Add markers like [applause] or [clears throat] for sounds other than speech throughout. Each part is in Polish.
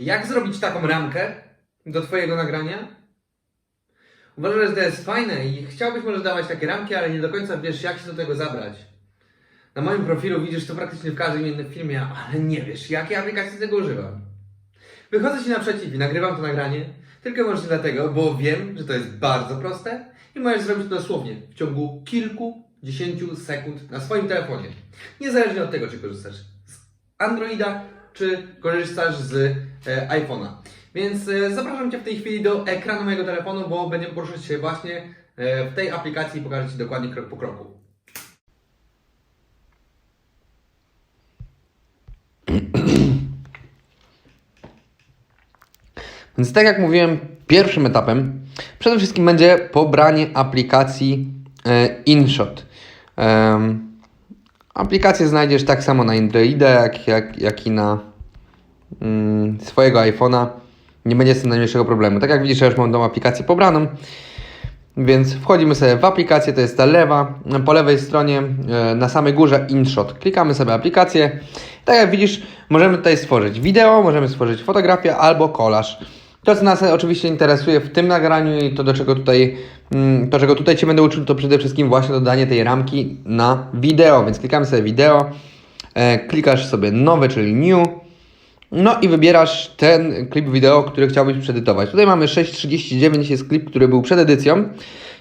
Jak zrobić taką ramkę do Twojego nagrania? Uważam, że to jest fajne i chciałbyś może dawać takie ramki, ale nie do końca wiesz, jak się do tego zabrać. Na moim profilu widzisz to praktycznie w każdym innym filmie, ale nie wiesz, jakiej aplikacji tego używam. Wychodzę Ci naprzeciw i nagrywam to nagranie tylko wyłącznie dlatego, bo wiem, że to jest bardzo proste i możesz zrobić to dosłownie w ciągu kilku, dziesięciu sekund na swoim telefonie. Niezależnie od tego, czy korzystasz z Androida, czy korzystasz z e, iPhone'a. Więc e, zapraszam Cię w tej chwili do ekranu mojego telefonu, bo będziemy poruszać się właśnie e, w tej aplikacji i pokażę Ci dokładnie krok po kroku. [clears throat] Więc tak jak mówiłem, pierwszym etapem przede wszystkim będzie pobranie aplikacji InShot. Aplikację znajdziesz tak samo na Androida, jak, jak, jak i na mm, swojego iPhone'a. Nie będzie z tym najmniejszego problemu. Tak jak widzisz, ja już mam tą aplikację pobraną. Więc wchodzimy sobie w aplikację, to jest ta lewa, po lewej stronie e, na samej górze InShot. Klikamy sobie aplikację. Tak jak widzisz, możemy tutaj stworzyć wideo, możemy stworzyć fotografię albo kolaż. To, co nas oczywiście interesuje w tym nagraniu i to, do czego tutaj, mm, to, czego tutaj Cię będę uczył, to przede wszystkim właśnie dodanie tej ramki na wideo. Więc klikamy sobie wideo, e, klikasz sobie nowe, czyli new. No i wybierasz ten klip wideo, który chciałbyś przeedytować. Tutaj mamy 6.39, jest klip, który był przed edycją.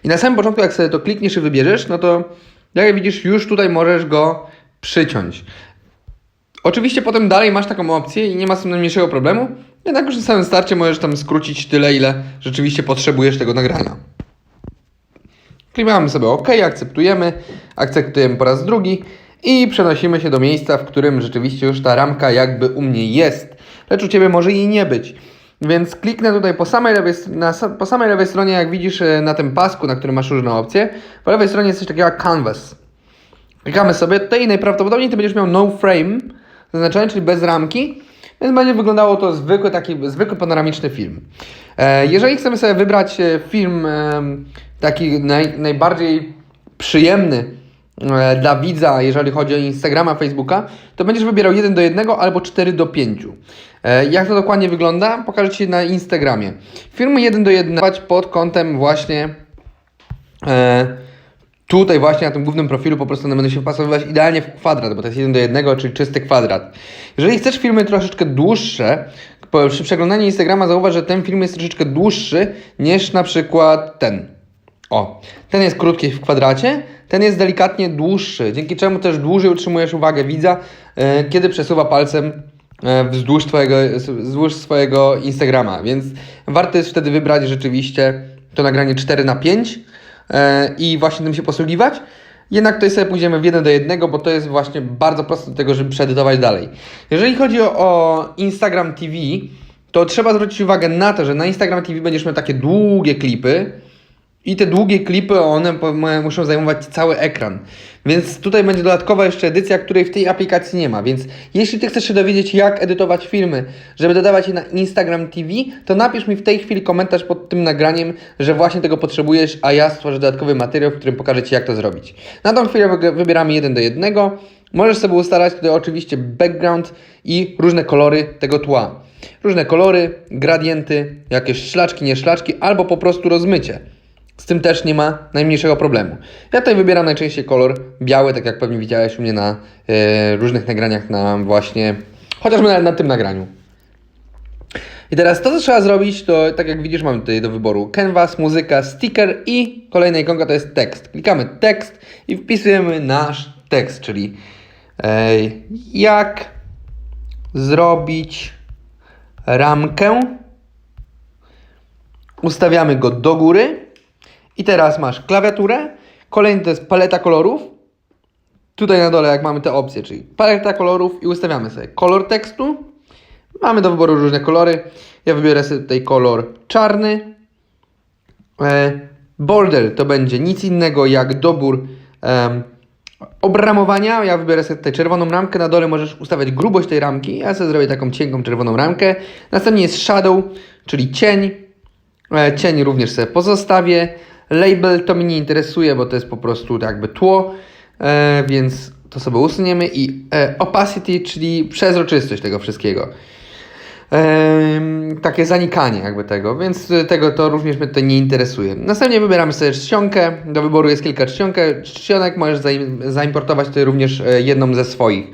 I na samym początku, jak sobie to klikniesz i wybierzesz, no to jak widzisz, już tutaj możesz go przyciąć. Oczywiście potem dalej masz taką opcję i nie ma z tym najmniejszego problemu. Jednak już na samym starcie możesz tam skrócić tyle, ile rzeczywiście potrzebujesz tego nagrania. Klikamy sobie OK, akceptujemy, akceptujemy po raz drugi i przenosimy się do miejsca, w którym rzeczywiście już ta ramka jakby u mnie jest, lecz u Ciebie może jej nie być. Więc kliknę tutaj po samej lewej, na, po samej lewej stronie, jak widzisz e, na tym pasku, na którym masz różne opcje, po lewej stronie jest coś takiego jak Canvas. Klikamy sobie tutaj i najprawdopodobniej Ty będziesz miał no frame zaznaczony, czyli bez ramki, więc będzie wyglądało to zwykły taki zwykły panoramiczny film. E, jeżeli chcemy sobie wybrać e, film e, taki naj, najbardziej przyjemny dla widza, jeżeli chodzi o Instagrama, Facebooka, to będziesz wybierał 1 do 1 albo 4 do 5. E, jak to dokładnie wygląda? Pokażę Ci na Instagramie. Filmy 1 do 1 pod kątem właśnie tutaj właśnie na tym głównym profilu po prostu one będą się wpasowywać idealnie w kwadrat, bo to jest 1 do 1, czyli czysty kwadrat. Jeżeli chcesz filmy troszeczkę dłuższe, przy przeglądaniu Instagrama zauważ, że ten film jest troszeczkę dłuższy niż na przykład ten. O, ten jest krótki w kwadracie, ten jest delikatnie dłuższy, dzięki czemu też dłużej utrzymujesz uwagę widza, e, kiedy przesuwa palcem e, wzdłuż, twojego, wzdłuż swojego Instagrama, więc warto jest wtedy wybrać rzeczywiście to nagranie 4 na 5 e, i właśnie tym się posługiwać. Jednak tutaj sobie pójdziemy w 1 do 1, bo to jest właśnie bardzo proste do tego, żeby przeedytować dalej. Jeżeli chodzi o, o Instagram TV, to trzeba zwrócić uwagę na to, że na Instagram TV będziesz miał takie długie klipy, i te długie klipy, one muszą zajmować cały ekran. Więc tutaj będzie dodatkowa jeszcze edycja, której w tej aplikacji nie ma. Więc jeśli Ty chcesz się dowiedzieć, jak edytować filmy, żeby dodawać je na Instagram TV, to napisz mi w tej chwili komentarz pod tym nagraniem, że właśnie tego potrzebujesz, a ja stworzę dodatkowy materiał, w którym pokażę Ci, jak to zrobić. Na tą chwilę wybieramy jeden do jednego. Możesz sobie ustalać tutaj oczywiście background i różne kolory tego tła. Różne kolory, gradienty, jakieś szlaczki, nie szlaczki, albo po prostu rozmycie. Z tym też nie ma najmniejszego problemu. Ja tutaj wybieram najczęściej kolor biały, tak jak pewnie widziałeś u mnie na e, różnych nagraniach, na właśnie, chociażby nawet na tym nagraniu. I teraz to, co trzeba zrobić, to tak jak widzisz, mamy tutaj do wyboru canvas, muzyka, sticker i kolejna ikonka to jest tekst. Klikamy tekst i wpisujemy nasz tekst, czyli e, jak zrobić ramkę. Ustawiamy go do góry. I teraz masz klawiaturę. Kolejny to jest paleta kolorów. Tutaj na dole, jak mamy te opcje, czyli paleta kolorów i ustawiamy sobie kolor tekstu. Mamy do wyboru różne kolory. Ja wybiorę sobie tutaj kolor czarny. E, border to będzie nic innego jak dobór em, obramowania. Ja wybiorę sobie tutaj czerwoną ramkę. Na dole możesz ustawiać grubość tej ramki. Ja sobie zrobię taką cienką czerwoną ramkę. Następnie jest shadow, czyli cień. E, Cień również sobie pozostawię. Label to mnie nie interesuje, bo to jest po prostu jakby tło, e, więc to sobie usuniemy. I e, opacity, czyli przezroczystość tego wszystkiego. E, takie zanikanie jakby tego, więc tego to również mnie tutaj nie interesuje. Następnie wybieramy sobie czcionkę, do wyboru jest kilka czcionkę, czcionek, możesz zaim- zaimportować tutaj również e, jedną ze swoich.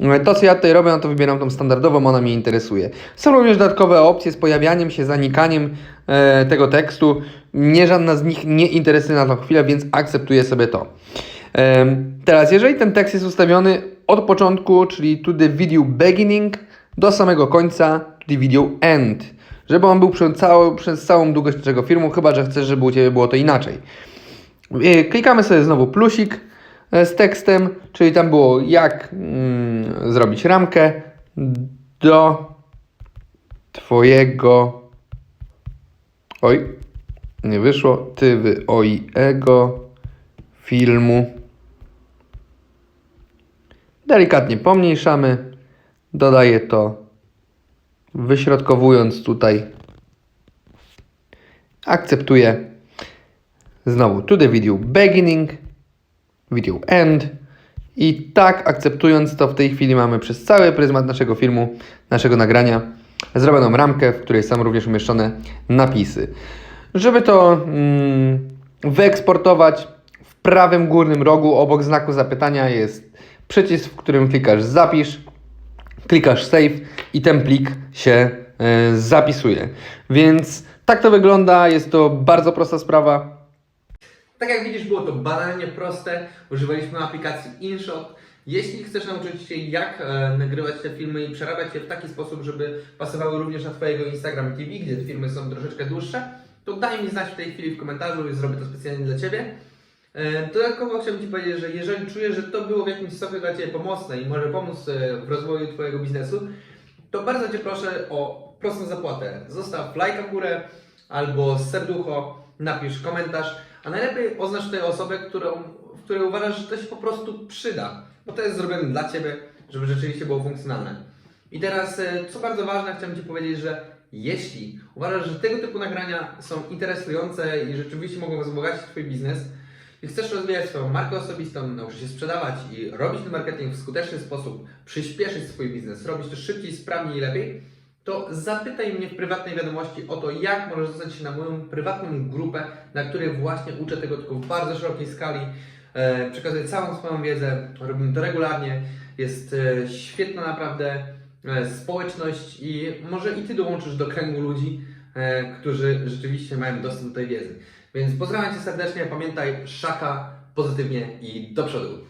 E, To co ja tutaj robię, no to wybieram tą standardową, ona mnie interesuje. Są również dodatkowe opcje z pojawianiem się, zanikaniem e, tego tekstu. Mnie żadna z nich nie interesuje na tą chwilę, więc akceptuję sobie to. Em, Teraz, jeżeli ten tekst jest ustawiony od początku, czyli to the video beginning, do samego końca, to the video end, żeby on był przez całą, przez całą długość naszego filmu, chyba że chcesz, żeby u Ciebie było to inaczej. E, Klikamy sobie znowu plusik e, z tekstem, czyli tam było jak mm, zrobić ramkę do Twojego. Oj, nie wyszło. Ty oj ego filmu. Delikatnie pomniejszamy. Dodaję to, wyśrodkowując tutaj. Akceptuję. Znowu to the video beginning, video end. I tak akceptując to w tej chwili mamy przez cały pryzmat naszego filmu, naszego nagrania zrobioną ramkę, w której są również umieszczone napisy. Żeby to mm, wyeksportować, w prawym górnym rogu obok znaku zapytania jest przycisk, w którym klikasz zapisz, klikasz save i ten plik się e, zapisuje. Więc tak to wygląda, jest to bardzo prosta sprawa. Tak jak widzisz, było to banalnie proste. Używaliśmy aplikacji InShot. Jeśli chcesz nauczyć się, jak e, nagrywać te filmy i przerabiać je w taki sposób, żeby pasowały również na Twojego Instagram TV, gdzie te filmy są troszeczkę dłuższe, to daj mi znać w tej chwili w komentarzu i zrobię to specjalnie dla Ciebie. E, Dodatkowo chciałbym Ci powiedzieć, że jeżeli czujesz, że to było w jakimś stopniu dla Ciebie pomocne i może pomóc e, w rozwoju Twojego biznesu, to bardzo Cię proszę o prostą zapłatę. Zostaw lajka w górę albo serducho, napisz komentarz, a najlepiej oznacz tę osobę, którą, w której uważasz, że to się po prostu przyda, bo to jest zrobione dla Ciebie, żeby rzeczywiście było funkcjonalne. I teraz, e, co bardzo ważne, chciałem Ci powiedzieć, że jeśli uważasz, że tego typu nagrania są interesujące i rzeczywiście mogą wzbogacić Twój biznes, i chcesz rozwijać swoją markę osobistą, nauczyć się sprzedawać i robić ten marketing w skuteczny sposób, przyspieszyć swój biznes, robić to szybciej, sprawniej i lepiej, to zapytaj mnie w prywatnej wiadomości o to, jak możesz dostać się na moją prywatną grupę, na której właśnie uczę tego tylko w bardzo szerokiej skali. E, przekazuję całą swoją wiedzę, robimy to regularnie. Jest e, świetna naprawdę e, społeczność i może i Ty dołączysz do kręgu ludzi, którzy rzeczywiście mają dostęp do tej wiedzy. Więc pozdrawiam Cię serdecznie, pamiętaj, szaka pozytywnie i do przodu.